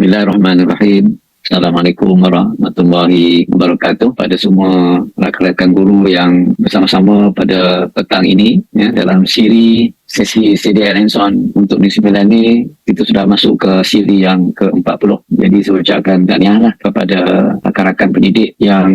Bismillahirrahmanirrahim. Assalamualaikum warahmatullahi wabarakatuh pada semua rakan-rakan guru yang bersama-sama pada petang ini ya, dalam siri sesi CDR Hands-on untuk Negeri Sembilan ni kita sudah masuk ke siri yang ke-40 jadi saya ucapkan tahniah lah kepada rakan-rakan pendidik yang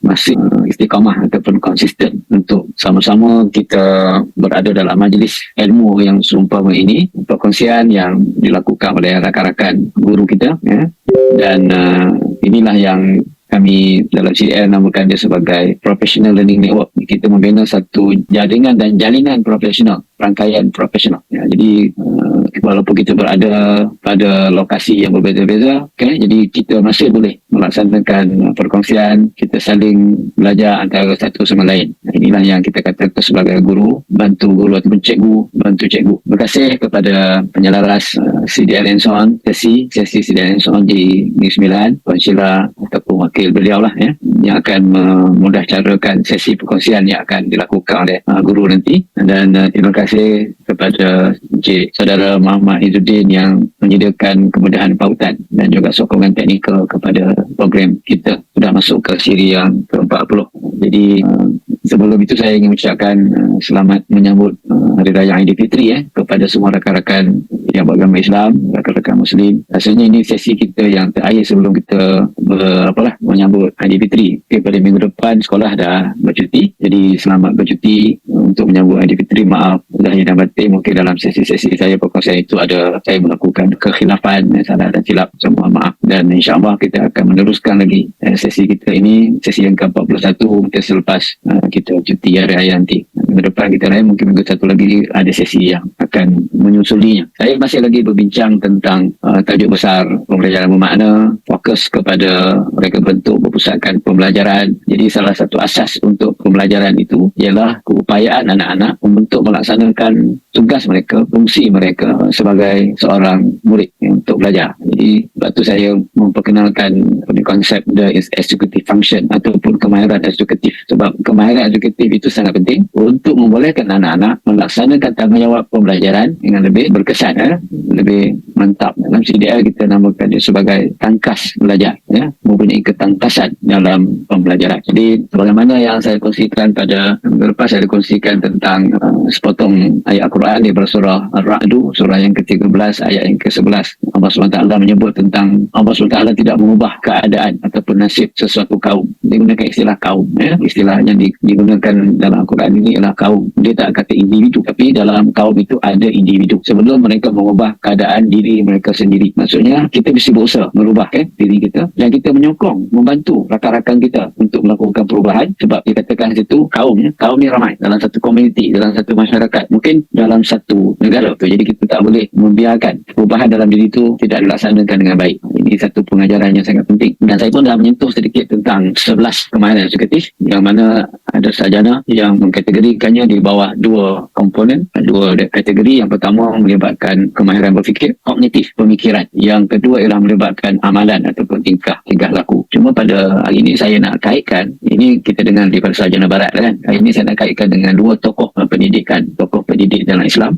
masih istiqamah ataupun konsisten untuk sama-sama kita berada dalam majlis ilmu yang seumpama ini perkongsian yang dilakukan oleh rakan-rakan guru kita ya. dan uh, inilah yang kami dalam CL namakan dia sebagai Professional Learning Network. Kita membina satu jaringan dan jalinan profesional, rangkaian profesional. Ya, jadi uh, walaupun kita berada pada lokasi yang berbeza-beza, okay, jadi kita masih boleh melaksanakan perkongsian, kita saling belajar antara satu sama lain. Inilah yang kita katakan sebagai guru, bantu guru ataupun cikgu, bantu cikgu. Terima kasih kepada penyelaras uh, CDL Enson, sesi, sesi CDL Enson di Negeri 9, Puan Sheila ataupun wakil beliau lah ya yang akan memudah carakan sesi perkongsian yang akan dilakukan oleh uh, guru nanti dan uh, terima kasih kepada Encik Saudara Muhammad Izzuddin yang menyediakan kemudahan pautan dan juga sokongan teknikal kepada program kita sudah masuk ke siri yang ke-40 jadi uh, sebelum itu saya ingin mengucapkan uh, selamat menyambut uh, Hari Raya Aidilfitri ya kepada semua rakan-rakan yang beragama Islam rakan-rakan Muslim rasanya ini sesi kita yang terakhir sebelum kita ber, apalah menyambut Aidilfitri. Okay, pada minggu depan sekolah dah bercuti. Jadi selamat bercuti untuk menyambut Aidilfitri. Maaf lahir dan batin mungkin dalam sesi-sesi saya perkongsian itu ada saya melakukan kekhilafan salah dan silap. Semua maaf dan insyaAllah kita akan meneruskan lagi eh, sesi kita ini sesi yang ke-41 mungkin selepas uh, kita cuti hari raya nanti. Minggu depan kita lain mungkin minggu satu lagi ada sesi yang akan menyusulinya. Saya masih lagi berbincang tentang uh, tajuk besar pembelajaran bermakna fokus kepada mereka bentuk berpusatkan pembelajaran. Jadi salah satu asas untuk pembelajaran itu ialah keupayaan anak-anak untuk melaksanakan tugas mereka, fungsi mereka sebagai seorang murid untuk belajar. Jadi itu saya memperkenalkan konsep the executive function ataupun kemahiran eksekutif. Sebab kemahiran eksekutif itu sangat penting untuk membolehkan anak-anak melaksanakan tanggungjawab pembelajaran dengan lebih berkesan, eh? lebih mantap. Dalam CDL kita namakan dia sebagai tangkas belajar. Ya? Mempunyai ketangkasan dalam pembelajaran. Jadi sebagaimana yang saya kongsikan pada lepas saya kongsikan tentang uh, sepotong ayat Al-Quran di surah Ar-Ra'du surah yang ke-13 ayat yang ke-11. Allah SWT menyebut tentang Allah SWT tidak mengubah keadaan ataupun nasib sesuatu kaum. Dia gunakan istilah kaum. Ya? Istilah yang digunakan dalam Al-Quran ini adalah kaum. Dia tak kata individu. Tapi dalam kaum itu ada individu. Sebelum mereka mengubah keadaan diri mereka sendiri. Maksudnya kita mesti berusaha merubah kan, diri kita. Dan kita menyokong membantu rakan-rakan kita untuk melakukan perubahan sebab dikatakan situ kaum ya, kaum ni ramai dalam satu komuniti dalam satu masyarakat mungkin dalam satu negara tu. Jadi kita tak boleh membiarkan perubahan dalam diri itu tidak dilaksanakan dengan baik. Ini satu pengajaran yang sangat penting. Dan saya pun dah menyentuh sedikit tentang 11 kemahiran eksekutif yang mana ada sarjana yang mengkategorikannya di bawah dua komponen dua kategori. Yang pertama melibatkan kemahiran berfikir kognitif pemikiran. Yang kedua ialah melibatkan amalan ataupun tingkah tingkah laku. Cuma pada hari ini saya nak kaitkan ini kita dengar di Sarjana Barat kan. Hari ini saya nak kaitkan dengan dua tokoh pendidikan. Tokoh pendidik dalam Islam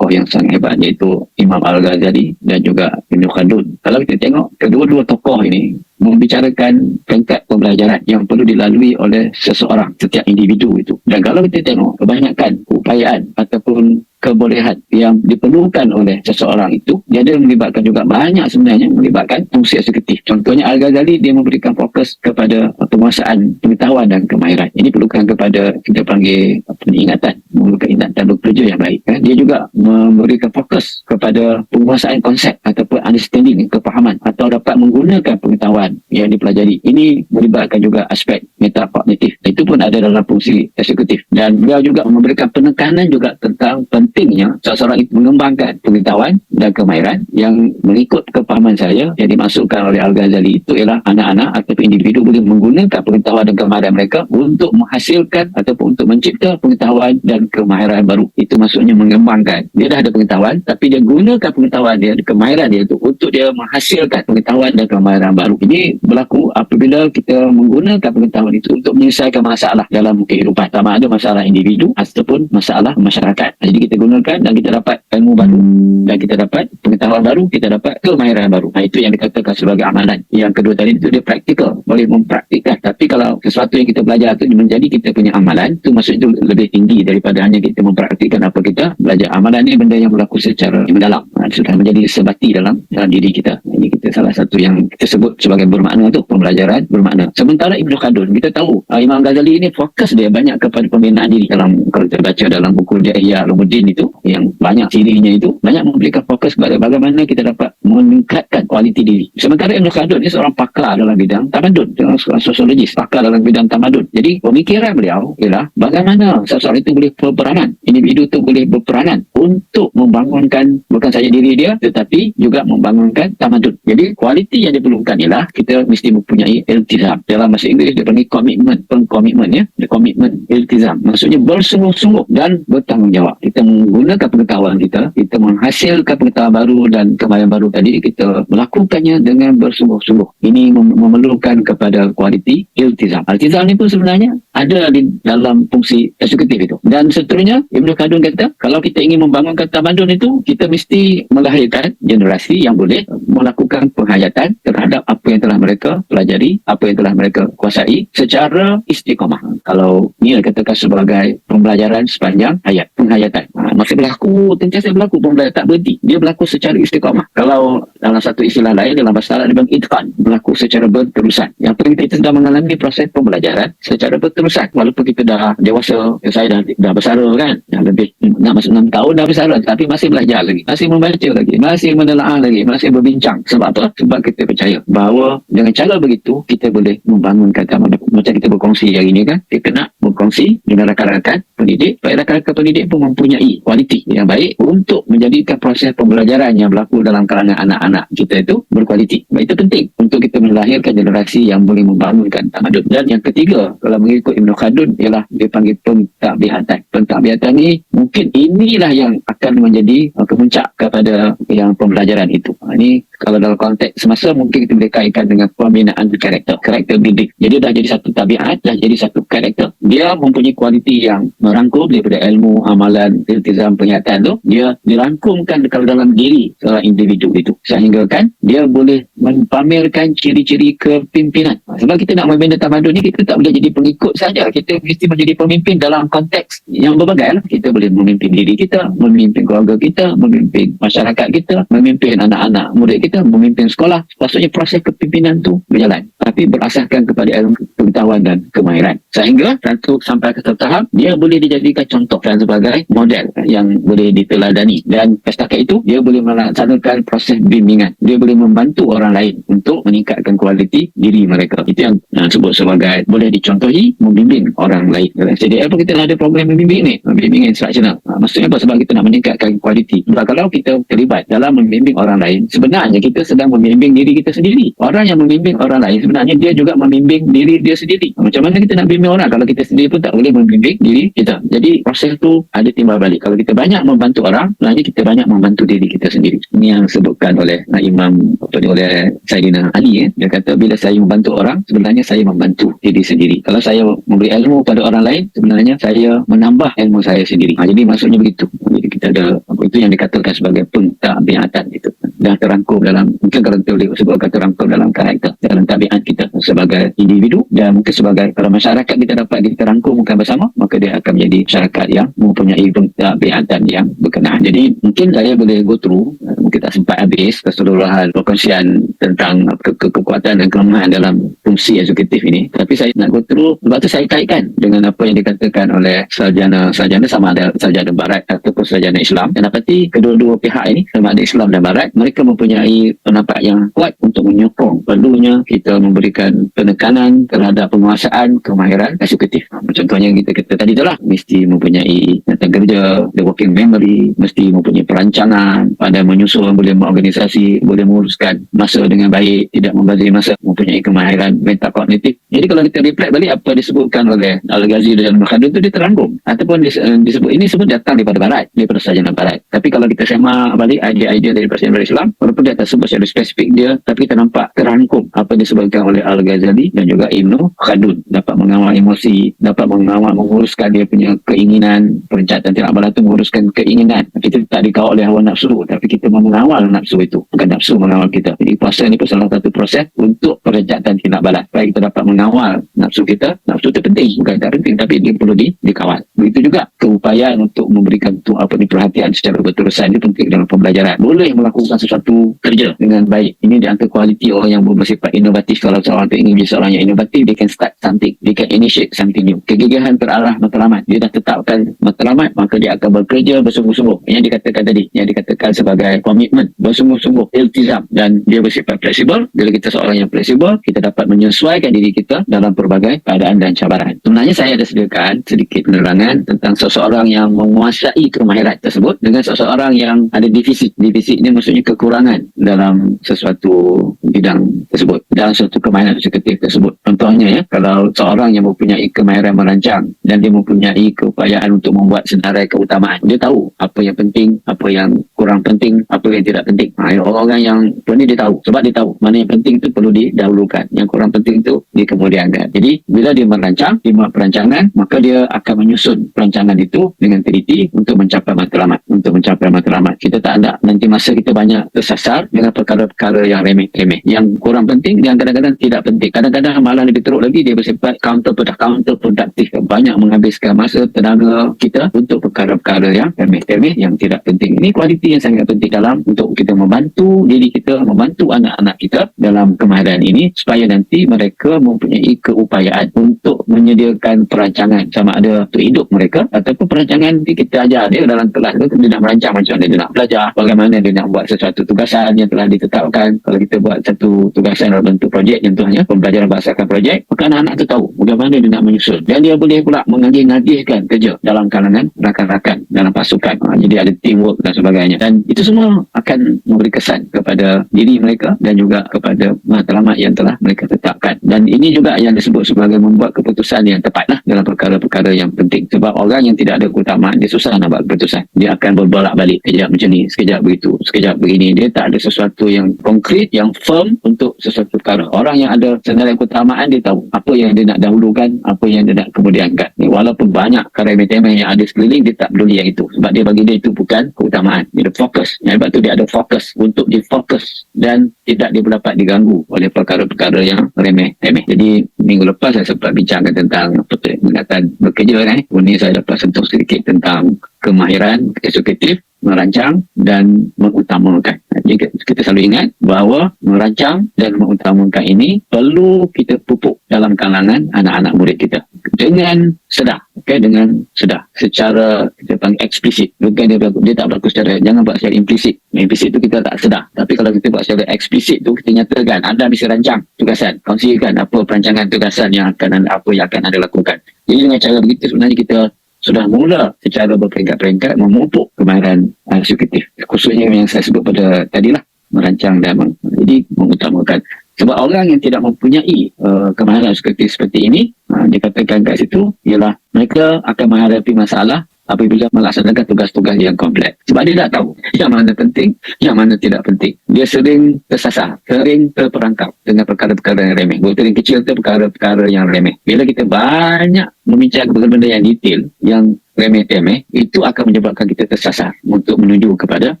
tokoh yang sangat hebat iaitu Imam Al-Ghazali dan juga Ibn Khaldun. Kalau kita tengok kedua-dua tokoh ini membicarakan tingkat pembelajaran yang perlu dilalui oleh seseorang setiap individu itu. Dan kalau kita tengok kebanyakan upayaan ataupun kebolehan yang diperlukan oleh seseorang itu dia ada melibatkan juga banyak sebenarnya melibatkan fungsi eksekutif. Contohnya Al-Ghazali dia memberikan fokus kepada penguasaan pengetahuan dan kemahiran. Ini perlukan kepada kita panggil peningatan memerlukan ingatan bekerja yang baik kan? dia juga memberikan fokus kepada penguasaan konsep ataupun understanding kepahaman atau dapat menggunakan pengetahuan yang dipelajari. Ini melibatkan juga aspek metakognitif. Itu pun ada dalam fungsi eksekutif. Dan beliau juga memberikan penekanan juga tentang pentingnya seseorang itu mengembangkan pengetahuan dan kemahiran yang mengikut kepahaman saya yang dimasukkan oleh Al-Ghazali itu ialah anak-anak atau individu boleh menggunakan pengetahuan dan kemahiran mereka untuk menghasilkan ataupun untuk mencipta pengetahuan dan kemahiran baru. Itu maksudnya mengembangkan. Dia dah ada pengetahuan tapi dia gunakan pengetahuan dia, kemahiran dia itu untuk dia menghasilkan pengetahuan dan kemahiran baru. Ini berlaku apabila kita menggunakan pengetahuan itu untuk menyelesaikan masalah dalam kehidupan. Sama ada masalah individu ataupun masalah masyarakat. Jadi kita gunakan dan kita dapat ilmu baru dan kita dapat pengetahuan baru, kita dapat kemahiran baru. Nah, itu yang dikatakan sebagai amalan. Yang kedua tadi itu dia praktikal, boleh mempraktikkan. Tapi kalau sesuatu yang kita belajar itu menjadi kita punya amalan, itu maksud itu lebih tinggi daripada hanya kita mempraktikkan apa kita belajar. Amalan ini benda yang berlaku secara mendalam. Nah, sudah menjadi sebati dalam dalam diri kita. Ini kita salah satu yang kita sebut sebagai bermakna itu pembelajaran bermakna. Sementara Ibnu Khaldun, kita tahu uh, Imam Ghazali ini fokus dia banyak kepada pembinaan diri dalam kalau kita baca dalam buku dia Ihya Ulumuddin itu yang banyak cirinya itu banyak memberikan fokus kepada bagaimana kita dapat meningkatkan kualiti diri. Sementara Ibn Khaldun ini seorang pakar dalam bidang tamadun, seorang sosiologis, pakar dalam bidang tamadun. Jadi pemikiran beliau ialah bagaimana seseorang itu boleh berperanan, individu itu boleh berperanan untuk membangunkan bukan saja diri dia tetapi juga membangunkan tamadun. Jadi kualiti yang diperlukan ialah kita mesti mempunyai iltizam. Dalam bahasa Inggeris dia panggil komitmen, pengkomitmen ya, komitmen iltizam. Maksudnya bersungguh-sungguh dan bertanggungjawab. Kita menggunakan pengetahuan kita, kita menghasilkan pengetahuan baru dan kemahiran baru tadi kita melakukannya dengan bersungguh-sungguh. Ini mem- memerlukan kepada kualiti iltizam. Iltizam ni pun sebenarnya ada di dalam fungsi eksekutif itu. Dan seterusnya, Ibn Khaldun kata, kalau kita ingin membangunkan tamadun itu, kita mesti melahirkan generasi yang boleh melakukan penghayatan terhadap apa yang telah mereka pelajari, apa yang telah mereka kuasai secara istiqamah. Kalau ni katakan sebagai pembelajaran sepanjang hayat, penghayatan. Ha, masih berlaku, sentiasa berlaku pembelajaran tak berhenti. Dia berlaku secara istiqamah. Kalau dalam satu istilah lain, dalam bahasa Arab, dia itqan. Berlaku secara berterusan. Yang penting kita sedang mengalami proses pembelajaran secara berterusan. Walaupun kita dah dewasa, ya saya dah, dah bersara kan. Dah lebih, nak masuk 6 tahun dah bersara. Tapi masih belajar lagi. Masih membaca lagi. Masih menelaah lagi. Masih berbincang. Sebab apa? Sebab kita percaya bahawa dengan cara begitu, kita boleh membangunkan tamadun. Macam kita berkongsi hari ini kan. Kita nak berkongsi dengan rakan-rakan pendidik. Supaya rakan-rakan pendidik pun mempunyai kualiti yang baik untuk menjadikan proses pembelajaran yang berlaku dalam kalangan anak-anak kita itu berkualiti. Baik itu penting untuk kita melahirkan generasi yang boleh membangunkan tamadun. Dan yang ketiga, kalau mengikut Ibn Khaldun ialah dia panggil pentadbihatan. Pentadbihatan ni mungkin inilah yang akan menjadi uh, kemuncak kepada yang pembelajaran itu. Uh, ini kalau dalam konteks semasa mungkin kita boleh kaitkan dengan pembinaan karakter, karakter didik. Jadi dah jadi satu tabiat, dah jadi satu karakter. Dia mempunyai kualiti yang merangkum daripada ilmu, amalan, iltizam, penglihatan tu. Dia dirangkumkan kalau dalam diri seorang individu itu. Sehingga kan dia boleh mempamerkan ciri-ciri kepimpinan. Sebab kita nak membina tamadun ni, kita tak boleh jadi pengikut saja. Kita mesti menjadi pemimpin dalam konteks yang berbagai. Lah. Kita boleh memimpin diri kita, memimpin keluarga kita, memimpin masyarakat kita, memimpin anak-anak murid kita, memimpin sekolah. Maksudnya proses kepimpinan tu berjalan. Tapi berasaskan kepada ilmu pengetahuan dan kemahiran. Sehingga satu sampai ke tahap, dia boleh dijadikan contoh dan sebagai model yang boleh diteladani. Dan setakat itu, dia boleh melaksanakan proses bimbingan. Dia boleh membantu orang lain untuk meningkatkan kualiti diri mereka. Itu yang uh, sebut sebagai boleh dicontohi membimbing orang lain. CDL pun kita ada program membimbing ni. Membimbing instructional. Uh, maksudnya apa? Sebab kita nak meningkatkan kualiti. Kalau kita terlibat dalam membimbing orang lain, sebenarnya kita sedang membimbing diri kita sendiri. Orang yang membimbing orang lain, sebenarnya dia juga membimbing diri dia sendiri. Macam mana kita nak bimbing orang kalau kita sendiri pun tak boleh membimbing diri kita. Jadi proses tu ada timbal balik. Kalau kita banyak membantu orang, sebenarnya kita banyak membantu diri kita sendiri. Ini yang disebutkan oleh Imam apa ni, oleh Sayyidina Ali. Eh. Dia kata bila saya membantu orang, sebenarnya saya membantu diri sendiri. Kalau saya memberi ilmu pada orang lain, sebenarnya saya menambah ilmu saya sendiri. Ha, jadi maksudnya begitu. Jadi kita ada itu yang dikatakan sebagai pentadbiatan itu. Dah terangkum dalam mungkin kalau kita boleh sebut kata terangkum dalam karakter dalam tabiat kita sebagai individu dan mungkin sebagai kalau masyarakat kita dapat kita rangkumkan bersama maka dia akan menjadi masyarakat yang mempunyai pentadbiatan yang berkenaan. Jadi mungkin saya boleh go through uh, mungkin tak sempat habis keseluruhan perkongsian tentang ke- ke- kekuatan dan kelemahan dalam fungsi eksekutif ini. Tapi saya nak go through sebab tu saya kaitkan dengan apa yang dikatakan oleh sarjana sarjana sama ada sarjana barat ataupun sarjana Islam dan dapati kedua-dua pihak ini sama ada Islam dan Barat mereka mempunyai pendapat yang kuat untuk menyokong. Perlunya kita memberikan penekanan terhadap penguasaan kemahiran eksekutif. Contohnya kita kata tadi itulah mesti mempunyai tentang kerja the working memory mesti mempunyai perancangan pada menyusun boleh mengorganisasi boleh menguruskan masa dengan baik tidak membazir masa mempunyai kemahiran mental kognitif jadi kalau kita reflect balik apa disebutkan oleh Al-Ghazi dan Al-Khadun itu dia terangkum. Ataupun disebut ini semua datang daripada Barat daripada sarjana Barat. Tapi kalau kita semak balik idea-idea dari sarjana Islam walaupun dia tak sebut secara spesifik dia tapi kita nampak terangkum apa disebutkan oleh Al-Ghazali dan juga Ibnu Khadun dapat mengawal emosi dapat mengawal menguruskan dia punya keinginan. Perencatan tidak balas itu menguruskan keinginan. Kita tak dikawal oleh hawa nafsu tapi kita mengawal nafsu itu. Bukan nafsu mengawal kita. Jadi puasa ini pun salah satu proses untuk perencatan tidak balas supaya kita dapat mengawal nafsu kita. Nafsu itu penting bukan tak penting tapi dia perlu di, dikawal. Begitu juga keupayaan untuk memberikan tu apa ni perhatian secara berterusan. Ini penting dalam pembelajaran. Boleh melakukan sesuatu kerja dengan baik. Ini di antara kualiti orang yang bersifat inovatif. Kalau seorang itu ingin menjadi seorang yang inovatif dia can start something. Dia can initiate something new. Kegigihan terarah matlamat. Dia dah tetapkan matlamat maka dia akan bekerja bersungguh-sungguh. Yang dikatakan tadi yang dikatakan sebagai komitmen bersungguh-sungguh iltizam. Dan dia bersifat fleksibel. Bila kita seorang yang fleksibel kita dapat menyesuaikan diri kita dalam pelbagai keadaan dan cabaran. Sebenarnya saya ada sediakan sedikit penerangan tentang seseorang yang menguasai kemahiran tersebut dengan seseorang yang ada defisit. Defisit ini maksudnya kekurangan dalam sesuatu bidang tersebut. Dalam suatu kemahiran eksekutif tersebut. Contohnya ya kalau seorang yang mempunyai kemahiran merancang dan dia mempunyai keupayaan untuk membuat senarai keutamaan dia tahu apa yang penting apa yang kurang penting apa yang tidak penting. Ha, orang-orang yang ni dia tahu. Sebab dia tahu mana yang penting itu perlu didahulukan. Yang kurang penting itu dikemudiankan jadi bila dia merancang dia buat perancangan maka dia akan menyusun perancangan itu dengan teliti untuk mencapai matlamat untuk mencapai matlamat kita tak ada nanti masa kita banyak tersasar dengan perkara-perkara yang remeh-remeh. Yang kurang penting yang kadang-kadang tidak penting. Kadang-kadang malah lebih teruk lagi dia bersifat counter counter produktif banyak menghabiskan masa tenaga kita untuk perkara-perkara yang remeh-remeh yang tidak penting. Ini kualiti yang sangat penting dalam untuk kita membantu diri kita membantu anak-anak kita dalam kemahiran ini supaya nanti mereka mempunyai keupayaan untuk menyediakan perancangan. Sama ada untuk hidup mereka ataupun perancangan kita ajar dia dalam kelas tu dia nak merancang macam mana dia nak belajar bagaimana dia nak buat sesuatu tugasan yang telah ditetapkan. Kalau kita buat satu tugasan dalam bentuk projek contohnya pembelajaran berdasarkan projek maka anak-anak tu tahu bagaimana dia nak menyusun. Dan dia boleh pula mengagih-agihkan kerja dalam kalangan rakan-rakan dalam pasukan. Ha, jadi ada teamwork dan sebagainya. Dan itu semua akan memberi kesan kepada diri mereka dan juga kepada matlamat yang telah mereka tetapkan. Dan ini juga yang disebut sebagai membuat keputusan yang tepat lah dalam perkara-perkara yang penting. Sebab orang yang tidak ada keutamaan dia susah nak buat keputusan. Dia akan berbolak balik kejap macam ni sekejap begitu sekejap begini. Dia tak ada sesuatu yang konkret yang firm untuk sesuatu perkara. Orang yang ada senarai keutamaan dia tahu apa yang dia nak dahulukan apa yang dia nak kemudiankan walaupun banyak karya-karya yang ada sekeliling dia tak peduli yang itu. Sebab dia bagi dia itu bukan keutamaan. Dia fokus. Yang sebab tu dia ada fokus untuk difokus dan tidak dia dapat diganggu oleh perkara-perkara yang remeh-remeh jadi minggu lepas saya sempat bincangkan tentang pengingatan bekerja eh. ini saya dapat sentuh sedikit tentang kemahiran eksekutif merancang dan mengutamakan. Jadi kita selalu ingat bahawa merancang dan mengutamakan ini perlu kita pupuk dalam kalangan anak-anak murid kita dengan sedar, okay? dengan sedar secara kita panggil eksplisit. Bukan dia, dia tak berlaku secara jangan buat secara implisit. Implisit itu kita tak sedar. Tapi kalau kita buat secara eksplisit tu kita nyatakan anda bisa rancang tugasan, kongsikan apa perancangan tugasan yang akan apa yang akan anda lakukan. Jadi dengan cara begitu sebenarnya kita sudah mula secara berperingkat-peringkat memupuk kemahiran eksekutif. Khususnya yang saya sebut pada tadilah merancang dan meng, jadi mengutamakan. Sebab orang yang tidak mempunyai uh, kemahiran eksekutif seperti ini, uh, dikatakan kat situ, ialah mereka akan menghadapi masalah apabila melaksanakan tugas-tugas yang kompleks. Sebab dia tak tahu yang mana penting, yang mana tidak penting. Dia sering tersasar, sering terperangkap dengan perkara-perkara yang remeh. Bukan kecil itu perkara-perkara yang remeh. Bila kita banyak membincang benda-benda yang detail, yang remeh-temeh, itu akan menyebabkan kita tersasar untuk menuju kepada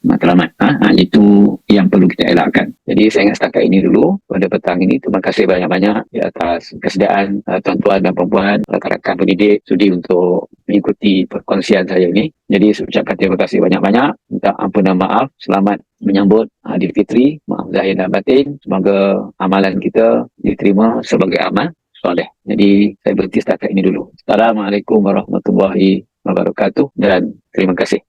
matlamat. Ha? ha? itu yang perlu kita elakkan. Jadi saya ingat setakat ini dulu pada petang ini. Terima kasih banyak-banyak di atas kesediaan uh, tuan-tuan dan perempuan, rakan-rakan pendidik sudi untuk mengikuti perkongsian saya ini. Jadi saya ucapkan terima kasih banyak-banyak. Minta ampun dan maaf. Selamat menyambut Adil Fitri. Maaf zahir dan batin. Semoga amalan kita diterima sebagai amal soleh. Jadi saya berhenti setakat ini dulu. Assalamualaikum warahmatullahi wabarakatuh dan terima kasih.